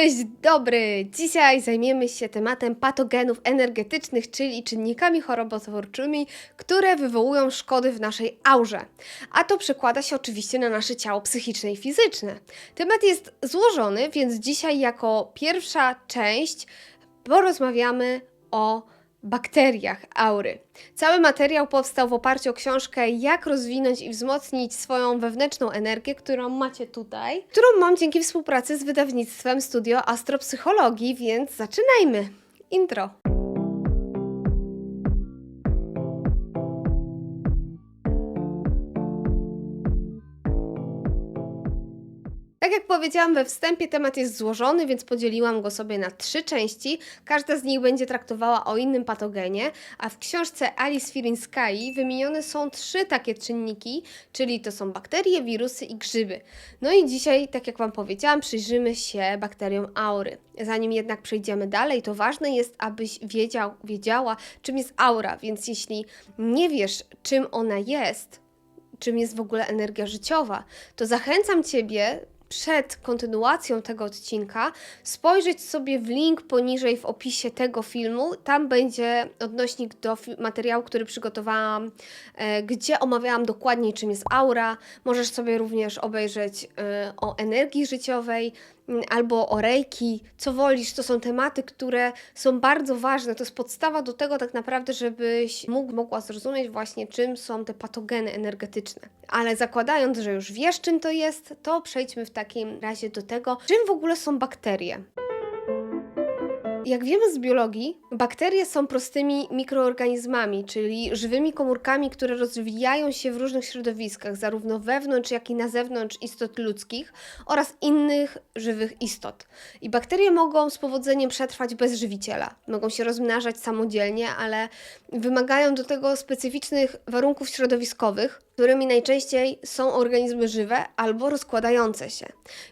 Cześć dobry! Dzisiaj zajmiemy się tematem patogenów energetycznych, czyli czynnikami chorobotwórczymi, które wywołują szkody w naszej aurze. A to przekłada się oczywiście na nasze ciało psychiczne i fizyczne. Temat jest złożony, więc dzisiaj jako pierwsza część porozmawiamy o bakteriach aury. Cały materiał powstał w oparciu o książkę Jak rozwinąć i wzmocnić swoją wewnętrzną energię, którą macie tutaj, którą mam dzięki współpracy z wydawnictwem Studio Astropsychologii, więc zaczynajmy. Intro. Jak powiedziałam we wstępie, temat jest złożony, więc podzieliłam go sobie na trzy części. Każda z nich będzie traktowała o innym patogenie, a w książce Alice Firinskai wymienione są trzy takie czynniki, czyli to są bakterie, wirusy i grzyby. No i dzisiaj, tak jak Wam powiedziałam, przyjrzymy się bakteriom aury. Zanim jednak przejdziemy dalej, to ważne jest, abyś wiedział, wiedziała, czym jest aura, więc jeśli nie wiesz, czym ona jest, czym jest w ogóle energia życiowa, to zachęcam Ciebie przed kontynuacją tego odcinka spojrzeć sobie w link poniżej w opisie tego filmu. Tam będzie odnośnik do materiału, który przygotowałam, e, gdzie omawiałam dokładniej, czym jest aura. Możesz sobie również obejrzeć e, o energii życiowej albo o co wolisz. To są tematy, które są bardzo ważne. To jest podstawa do tego tak naprawdę, żebyś mógł, mogła zrozumieć właśnie, czym są te patogeny energetyczne. Ale zakładając, że już wiesz, czym to jest, to przejdźmy w takim razie do tego, czym w ogóle są bakterie. Jak wiemy z biologii, bakterie są prostymi mikroorganizmami, czyli żywymi komórkami, które rozwijają się w różnych środowiskach, zarówno wewnątrz, jak i na zewnątrz istot ludzkich oraz innych żywych istot. I bakterie mogą z powodzeniem przetrwać bez żywiciela. Mogą się rozmnażać samodzielnie, ale wymagają do tego specyficznych warunków środowiskowych, którymi najczęściej są organizmy żywe albo rozkładające się.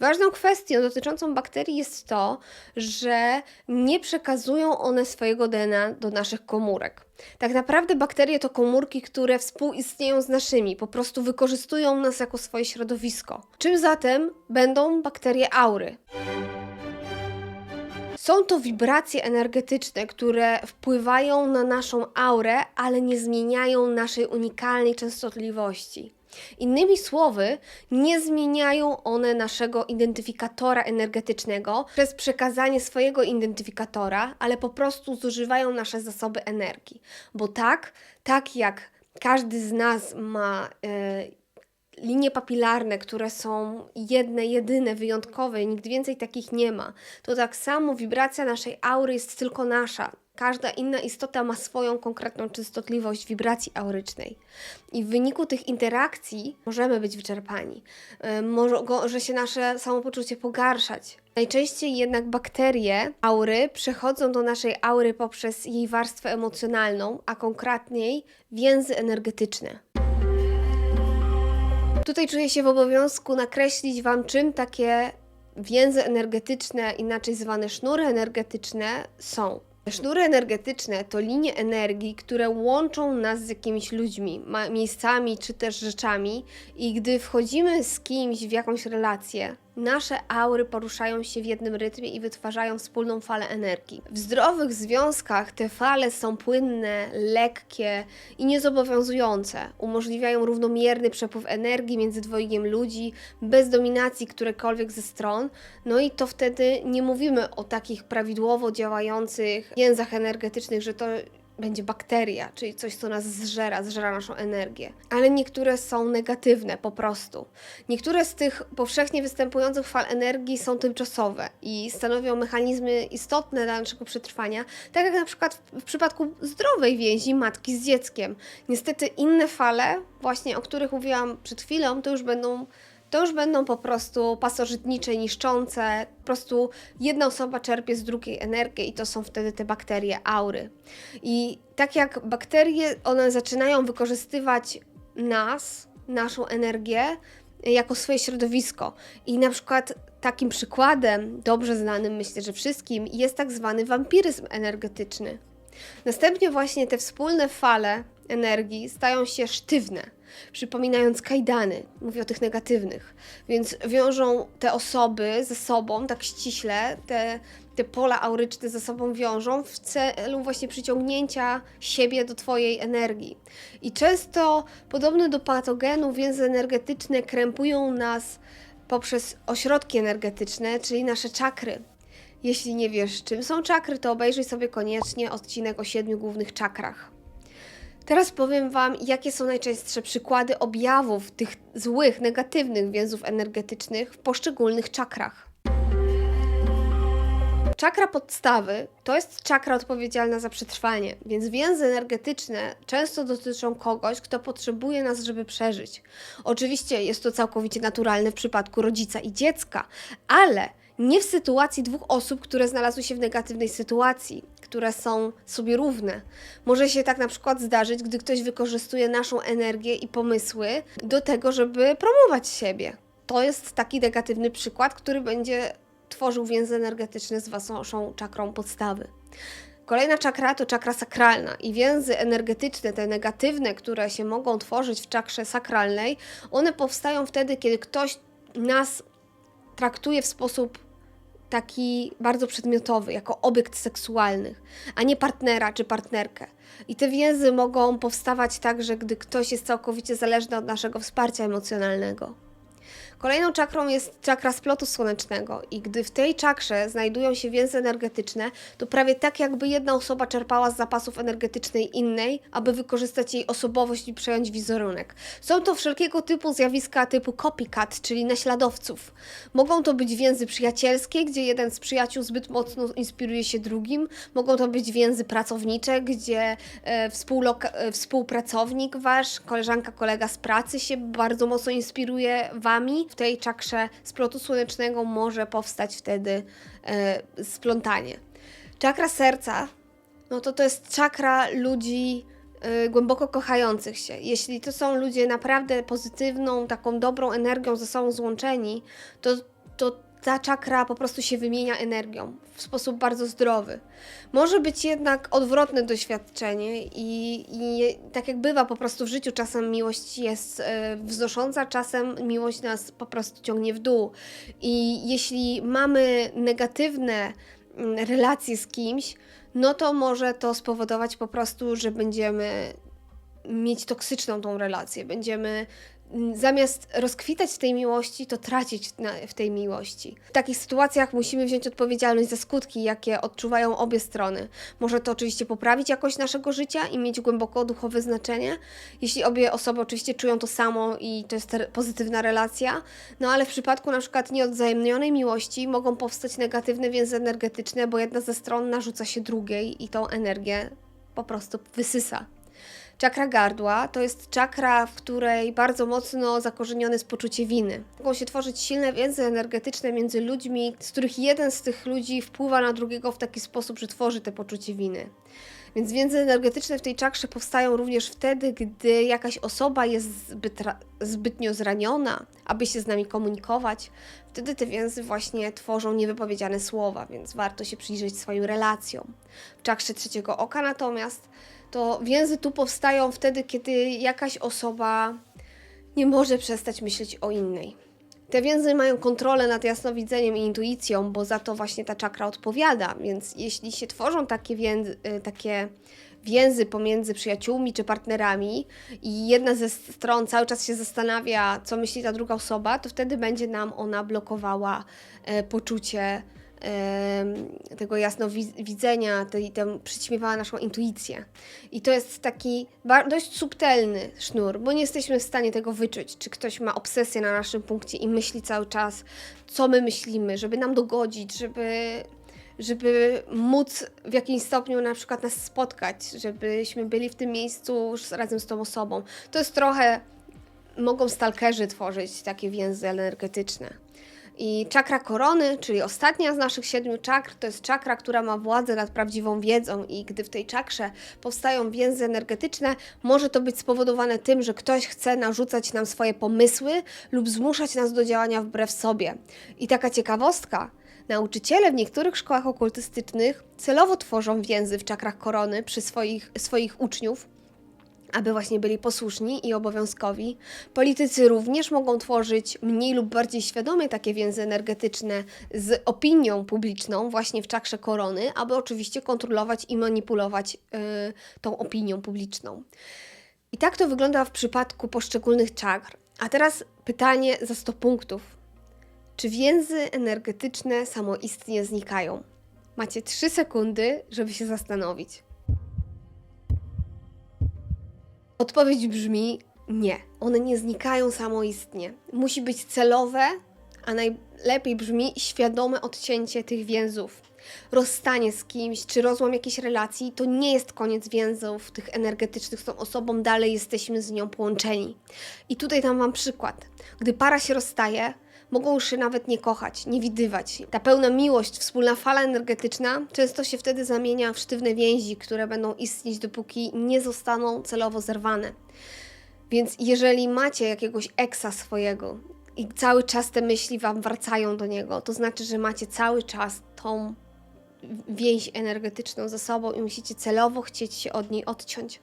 Ważną kwestią dotyczącą bakterii jest to, że nie przekazują one swojego DNA do naszych komórek. Tak naprawdę bakterie to komórki, które współistnieją z naszymi, po prostu wykorzystują nas jako swoje środowisko. Czym zatem będą bakterie aury? Są to wibracje energetyczne, które wpływają na naszą aurę, ale nie zmieniają naszej unikalnej częstotliwości. Innymi słowy, nie zmieniają one naszego identyfikatora energetycznego przez przekazanie swojego identyfikatora, ale po prostu zużywają nasze zasoby energii. Bo tak, tak jak każdy z nas ma e, linie papilarne, które są jedne, jedyne, wyjątkowe, nikt więcej takich nie ma, to tak samo wibracja naszej aury jest tylko nasza. Każda inna istota ma swoją konkretną częstotliwość wibracji aurycznej. I w wyniku tych interakcji możemy być wyczerpani. Może, może się nasze samopoczucie pogarszać. Najczęściej jednak bakterie aury przechodzą do naszej aury poprzez jej warstwę emocjonalną, a konkretniej więzy energetyczne. Tutaj czuję się w obowiązku nakreślić Wam, czym takie więzy energetyczne, inaczej zwane sznury energetyczne, są. Sznury energetyczne to linie energii, które łączą nas z jakimiś ludźmi, miejscami czy też rzeczami, i gdy wchodzimy z kimś w jakąś relację, nasze aury poruszają się w jednym rytmie i wytwarzają wspólną falę energii. W zdrowych związkach te fale są płynne, lekkie i niezobowiązujące. Umożliwiają równomierny przepływ energii między dwojgiem ludzi, bez dominacji którekolwiek ze stron. No i to wtedy nie mówimy o takich prawidłowo działających więzach energetycznych, że to będzie bakteria, czyli coś, co nas zżera, zżera naszą energię. Ale niektóre są negatywne po prostu. Niektóre z tych powszechnie występujących fal energii są tymczasowe i stanowią mechanizmy istotne dla naszego przetrwania, tak jak na przykład w, przypadku zdrowej więzi matki z dzieckiem. Niestety inne fale, właśnie o których mówiłam przed chwilą, to już będą to już będą po prostu pasożytnicze, niszczące. Po prostu jedna osoba czerpie z drugiej energię i to są wtedy te bakterie aury. I tak jak bakterie, one zaczynają wykorzystywać nas, naszą energię jako swoje środowisko. I na przykład takim przykładem, dobrze znanym myślę, że wszystkim, jest tak zwany wampiryzm energetyczny. Następnie właśnie te wspólne fale energii stają się sztywne, przypominając kajdany. Mówię o tych negatywnych. Więc wiążą te osoby ze sobą tak ściśle, te, te pola auryczne ze sobą wiążą w celu właśnie przyciągnięcia siebie do Twojej energii. I często, podobne do patogenu, więzy energetyczne krępują nas poprzez ośrodki energetyczne, czyli nasze czakry. Jeśli nie wiesz, czym są czakry, to obejrzyj sobie koniecznie odcinek o siedmiu głównych czakrach. Teraz powiem Wam, jakie są najczęstsze przykłady objawów tych złych, negatywnych więzów energetycznych w poszczególnych czakrach. Czakra podstawy to jest czakra odpowiedzialna za przetrwanie, więc więzy energetyczne często dotyczą kogoś, kto potrzebuje nas, żeby przeżyć. Oczywiście jest to całkowicie naturalne w przypadku rodzica i dziecka, ale nie w sytuacji dwóch osób, które znalazły się w negatywnej sytuacji, które są sobie równe. Może się tak na przykład zdarzyć, gdy ktoś wykorzystuje naszą energię i pomysły do tego, żeby promować siebie. To jest taki negatywny przykład, który będzie tworzył więzy energetyczne z waszą czakrą podstawy. Kolejna czakra to czakra sakralna i więzy energetyczne, te negatywne, które się mogą tworzyć w czakrze sakralnej, one powstają wtedy, kiedy ktoś nas traktuje w sposób taki bardzo przedmiotowy, jako obiekt seksualny, a nie partnera czy partnerkę. I te więzy mogą powstawać także, gdy ktoś jest całkowicie zależny od naszego wsparcia emocjonalnego. Kolejną czakrą jest czakra splotu słonecznego i gdy w tej czakrze znajdują się więzy energetyczne, to prawie tak jakby jedna osoba czerpała z zapasów energetycznej innej, aby wykorzystać jej osobowość i przejąć wizerunek. Są to wszelkiego typu zjawiska typu copycat, czyli naśladowców. Mogą to być więzy przyjacielskie, gdzie jeden z przyjaciół zbyt mocno inspiruje się drugim. Mogą to być więzy pracownicze, gdzie e, e, współpracownik wasz, koleżanka, kolega z pracy się bardzo mocno inspiruje wami tej czakrze splotu słonecznego może powstać wtedy e, splątanie. Czakra serca, no to to jest czakra ludzi e, głęboko kochających się. Jeśli to są ludzie naprawdę pozytywną, taką dobrą energią ze sobą złączeni, to, to ta czakra po prostu się wymienia energią w sposób bardzo zdrowy. Może być jednak odwrotne doświadczenie i, i tak jak bywa po prostu w życiu, czasem miłość jest e, wznosząca, czasem miłość nas po prostu ciągnie w dół. I jeśli mamy negatywne mm, relacje z kimś, no to może to spowodować po prostu, że będziemy mieć toksyczną tą relację, będziemy zamiast rozkwitać w tej miłości, to tracić w tej miłości. W takich sytuacjach musimy wziąć odpowiedzialność za skutki, jakie odczuwają obie strony. Może to oczywiście poprawić jakość naszego życia i mieć głęboko duchowe znaczenie, jeśli obie osoby oczywiście czują to samo i to jest pozytywna relacja. No ale w przypadku na przykład nieodzajemnionej miłości mogą powstać negatywne więzy energetyczne, bo jedna ze stron narzuca się drugiej i tą energię po prostu wysysa. Czakra gardła to jest czakra, w której bardzo mocno zakorzenione jest poczucie winy. Mogą się tworzyć silne więzy energetyczne między ludźmi, z których jeden z tych ludzi wpływa na drugiego w taki sposób, że tworzy te poczucie winy. Więc więzy energetyczne w tej czakrze powstają również wtedy, gdy jakaś osoba jest zbyt, zbytnio zraniona, aby się z nami komunikować. Wtedy te więzy właśnie tworzą niewypowiedziane słowa, więc warto się przyjrzeć swoim relacjom. W czakrze trzeciego oka natomiast to więzy tu powstają wtedy, kiedy jakaś osoba nie może przestać myśleć o innej. Te więzy mają kontrolę nad jasnowidzeniem i intuicją, bo za to właśnie ta czakra odpowiada. Więc jeśli się tworzą takie więzy, y, takie więzy pomiędzy przyjaciółmi czy partnerami i jedna ze stron cały czas się zastanawia, co myśli ta druga osoba, to wtedy będzie nam ona blokowała e, poczucie tego jasnowidzenia, tej, tej przyćmiewała naszą intuicję. I to jest taki dość subtelny sznur, bo nie jesteśmy w stanie tego wyczuć, czy ktoś ma obsesję na naszym punkcie i myśli cały czas, co my myślimy, żeby nam dogodzić, żeby żeby móc w jakimś stopniu na przykład nas spotkać, żebyśmy byli w tym miejscu razem z tą osobą. To jest trochę, mogą stalkerzy tworzyć takie więzy energetyczne. I czakra korony, czyli ostatnia z naszych siedmiu czakr, to jest czakra, która ma władzę nad prawdziwą wiedzą. I gdy w tej czakrze powstają więzy energetyczne, może to być spowodowane tym, że ktoś chce narzucać nam swoje pomysły lub zmuszać nas do działania wbrew sobie. I taka ciekawostka, Nauczyciele w niektórych szkołach okultystycznych celowo tworzą więzy w czakrach korony przy swoich, swoich uczniów, aby właśnie byli posłuszni i obowiązkowi. Politycy również mogą tworzyć mniej lub bardziej świadomie takie więzy energetyczne z opinią publiczną, właśnie w czakrze korony, aby oczywiście kontrolować i manipulować yy, tą opinią publiczną. I tak to wygląda w przypadku poszczególnych czakr. A teraz pytanie za 100 punktów. Czy więzy energetyczne samoistnie znikają? Macie 3 sekundy, żeby się zastanowić. Odpowiedź brzmi nie. One nie znikają samoistnie. Musi być celowe, a najlepiej brzmi świadome odcięcie tych więzów. Rozstanie z kimś, czy rozłam jakiejś relacji, to nie jest koniec więzów tych energetycznych z tą osobą, dalej jesteśmy z nią połączeni. I tutaj dam Wam przykład. Gdy para się rozstaje, mogą już się nawet nie kochać, nie widywać. Ta pełna miłość, wspólna fala energetyczna często się wtedy zamienia w sztywne więzi, które będą istnieć, dopóki nie zostaną celowo zerwane. Więc jeżeli macie jakiegoś eksa swojego i cały czas te myśli wam wracają do niego, to znaczy, że macie cały czas tą więź energetyczną ze sobą i musicie celowo chcieć się od niej odciąć.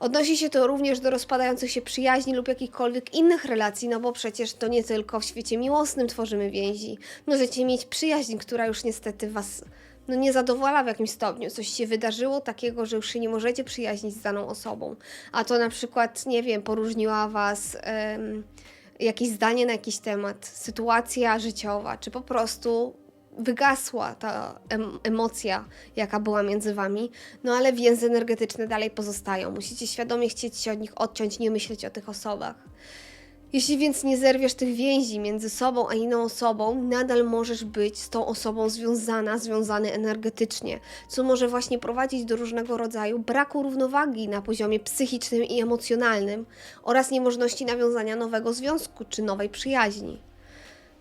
Odnosi się to również do rozpadających się przyjaźni lub jakichkolwiek innych relacji, no bo przecież to nie tylko w świecie miłosnym tworzymy więzi. Możecie mieć przyjaźń, która już niestety was no, nie zadowala w jakimś stopniu. Coś się wydarzyło takiego, że już się nie możecie przyjaźnić z daną osobą. A to na przykład, nie wiem, poróżniła was em, jakieś zdanie na jakiś temat, sytuacja życiowa, czy po prostu wygasła ta em emocja, jaka była między wami, no ale więzy energetyczne dalej pozostają. Musicie świadomie chcieć się od nich odciąć, nie myśleć o tych osobach. Jeśli więc nie zerwiesz tych więzi między sobą a inną osobą, nadal możesz być z tą osobą związana, związany energetycznie, co może właśnie prowadzić do różnego rodzaju braku równowagi na poziomie psychicznym i emocjonalnym oraz niemożności nawiązania nowego związku czy nowej przyjaźni.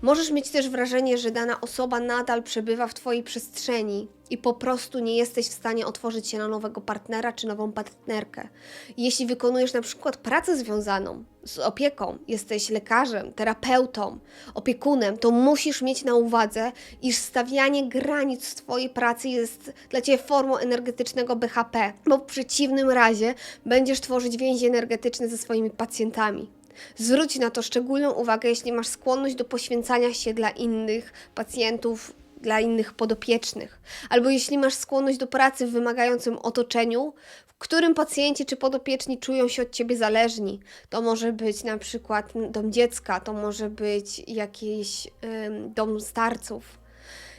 Możesz mieć też wrażenie, że dana osoba nadal przebywa w Twojej przestrzeni i po prostu nie jesteś w stanie otworzyć się na nowego partnera czy nową partnerkę. Jeśli wykonujesz na przykład pracę związaną z opieką, jesteś lekarzem, terapeutą, opiekunem, to musisz mieć na uwadze, iż stawianie granic w Twojej pracy jest dla Ciebie formą energetycznego BHP, bo w przeciwnym razie będziesz tworzyć więzi energetyczne ze swoimi pacjentami. Zwróć na to szczególną uwagę, jeśli masz skłonność do poświęcania się dla innych pacjentów, dla innych podopiecznych, albo jeśli masz skłonność do pracy w wymagającym otoczeniu, w którym pacjenci czy podopieczni czują się od ciebie zależni. To może być na przykład dom dziecka, to może być jakiś dom starców.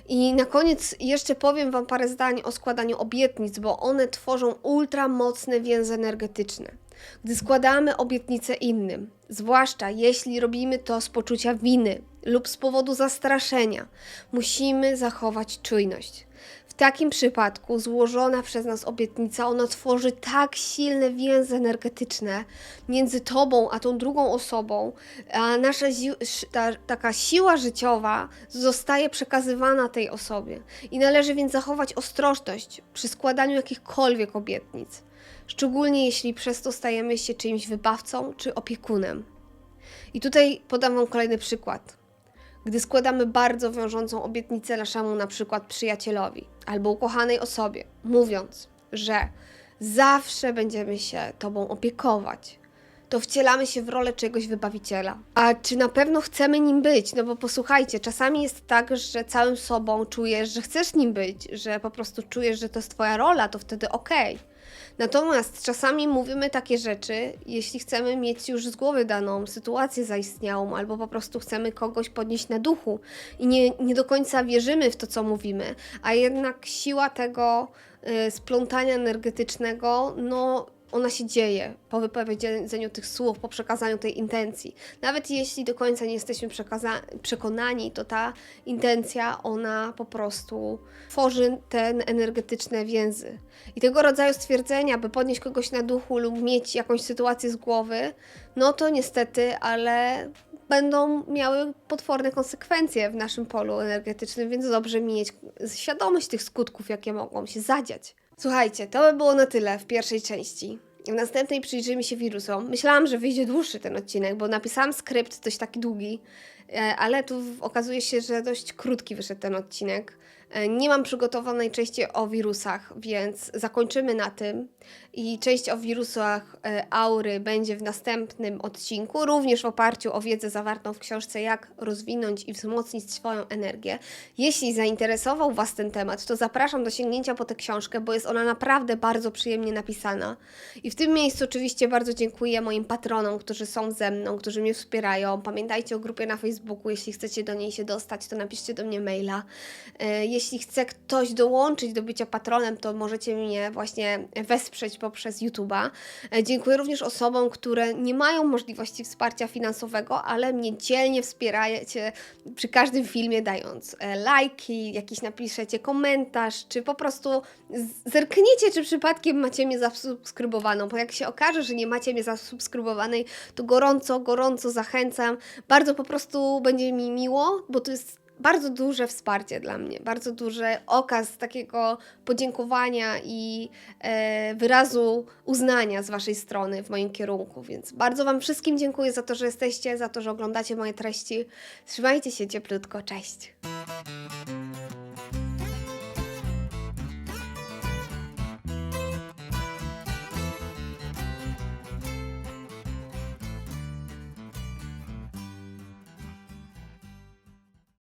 I na koniec jeszcze powiem Wam parę zdań o składaniu obietnic, bo one tworzą ultramocne więzy energetyczne. Gdy składamy obietnice innym, zwłaszcza jeśli robimy to z poczucia winy lub z powodu zastraszenia, musimy zachować czujność. W takim przypadku złożona przez nas obietnica, ona tworzy tak silne więzy energetyczne między tobą a tą drugą osobą, a nasza ta, taka siła życiowa zostaje przekazywana tej osobie. I należy więc zachować ostrożność przy składaniu jakichkolwiek obietnic szczególnie jeśli przez to stajemy się czyimś wybawcą czy opiekunem. I tutaj podam Wam kolejny przykład. Gdy składamy bardzo wiążącą obietnicę naszemu na przykład przyjacielowi albo ukochanej osobie, mówiąc, że zawsze będziemy się Tobą opiekować, to wcielamy się w rolę czegoś wybawiciela. A czy na pewno chcemy nim być? No bo posłuchajcie, czasami jest tak, że całym sobą czujesz, że chcesz nim być, że po prostu czujesz, że to jest Twoja rola, to wtedy okej. Okay. Natomiast czasami mówimy takie rzeczy, jeśli chcemy mieć już z głowy daną sytuację zaistniałą, albo po prostu chcemy kogoś podnieść na duchu i nie, nie do końca wierzymy w to, co mówimy, a jednak siła tego y, splątania energetycznego, no ona się dzieje po wypowiedzeniu tych słów, po przekazaniu tej intencji. Nawet jeśli do końca nie jesteśmy przekonani, to ta intencja, ona po prostu tworzy te energetyczne więzy. I tego rodzaju stwierdzenia, by podnieść kogoś na duchu lub mieć jakąś sytuację z głowy, no to niestety, ale będą miały potworne konsekwencje w naszym polu energetycznym, więc dobrze mieć świadomość tych skutków, jakie mogą się zadziać. Słuchajcie, to by było na tyle w pierwszej części. W następnej przyjrzymy się wirusom. Myślałam, że wyjdzie dłuższy ten odcinek, bo napisałam skrypt dość taki długi, e, ale tu okazuje się, że dość krótki wyszedł ten odcinek. E, Nie mam przygotowanej części o wirusach, więc zakończymy na tym. I część o wirusach e, aury będzie w następnym odcinku, również w oparciu o wiedzę zawartą w książce Jak rozwinąć i wzmocnić swoją energię. Jeśli zainteresował Was ten temat, to zapraszam do sięgnięcia po tę książkę, bo jest ona naprawdę bardzo przyjemnie napisana. I w tym miejscu oczywiście bardzo dziękuję moim patronom, którzy są ze mną, którzy mnie wspierają. Pamiętajcie o grupie na Facebooku, jeśli chcecie do niej się dostać, to napiszcie do mnie maila. Jeśli chce ktoś dołączyć do bycia patronem, to możecie mnie właśnie wesprzeć poprzez YouTube'a. E, Dziękuję również osobom, które nie mają możliwości wsparcia finansowego, ale mnie dzielnie wspieracie przy każdym filmie, dając e, lajki, jakiś napiszecie komentarz, czy po prostu zerkniecie, czy przypadkiem macie mnie zasubskrybowaną, bo jak się okaże, że nie macie mnie zasubskrybowanej, to gorąco, gorąco zachęcam. Bardzo po prostu będzie mi miło, bo to jest bardzo duże wsparcie dla mnie, bardzo duży okaz takiego podziękowania i e, wyrazu uznania z Waszej strony w moim kierunku. Więc bardzo Wam wszystkim dziękuję za to, że jesteście, za to, że oglądacie moje treści. Trzymajcie się cieplutko, cześć!